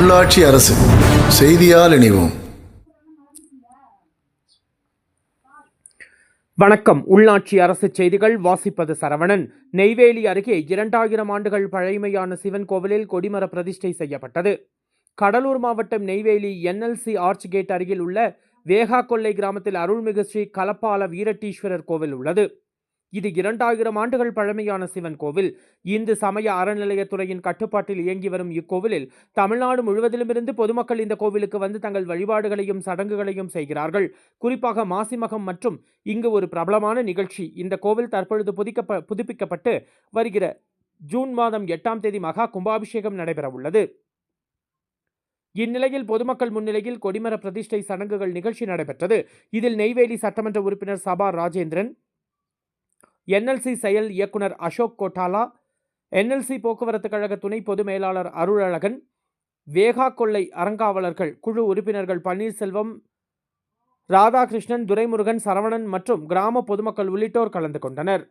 உள்ளாட்சி அரசு. செய்தியால் இணைவோம். வணக்கம். உள்ளாட்சி அரசு செய்திகள் வாசிப்பது சரவணன். நெய்வேலி அருகே இரண்டாயிரம் ஆண்டுகள் பழமையான சிவன் கோவிலில் கொடிமர பிரதிஷ்டை செய்யப்பட்டது. கடலூர் மாவட்டம் நெய்வேலி என்எல்சி ஆர்ச் கேட் அருகில் உள்ள வேகா கொல்லை கிராமத்தில் அருள்மிகு ஸ்ரீ கலப்பால வீரட்டீஸ்வரர் கோவில் உள்ளது. இது இரண்டாயிரம் ஆண்டுகள் பழமையான சிவன் கோவில். இந்து சமய அறநிலையத்துறையின் கட்டுப்பாட்டில் இயங்கி வரும் இக்கோவிலில் தமிழ்நாடு முழுவதிலுமிருந்து பொதுமக்கள் இந்த கோவிலுக்கு வந்து தங்கள் வழிபாடுகளையும் சடங்குகளையும் செய்கிறார்கள். குறிப்பாக மாசிமகம் மற்றும் இங்கு ஒரு பிரபலமான நிகழ்ச்சி. இந்த கோவில் தற்பொழுது புதிக்க புதுப்பிக்கப்பட்டு வருகிற ஜூன் மாதம் எட்டாம் தேதி மகா கும்பாபிஷேகம் நடைபெற உள்ளது இந்நிலையில் பொதுமக்கள் முன்னிலையில் கொடிமர பிரதிஷ்டை சடங்குகள் நிகழ்ச்சி நடைபெற்றது. இதில் நெய்வேலி சட்டமன்ற உறுப்பினர் சபா ராஜேந்திரன் என்எல்சி செயல் இயக்குனர் அசோக் கோட்டாலா என்எல்சி போக்குவரத்து கழக துணை பொது மேலாளர் அருளழகன் வேகா கொள்ளை அறங்காவலர்கள் குழு உறுப்பினர்கள் பன்னீர்செல்வம் ராதாகிருஷ்ணன் துரைமுருகன் சரவணன் மற்றும் கிராம பொதுமக்கள் உள்ளிட்டோர் கலந்து கொண்டனர்.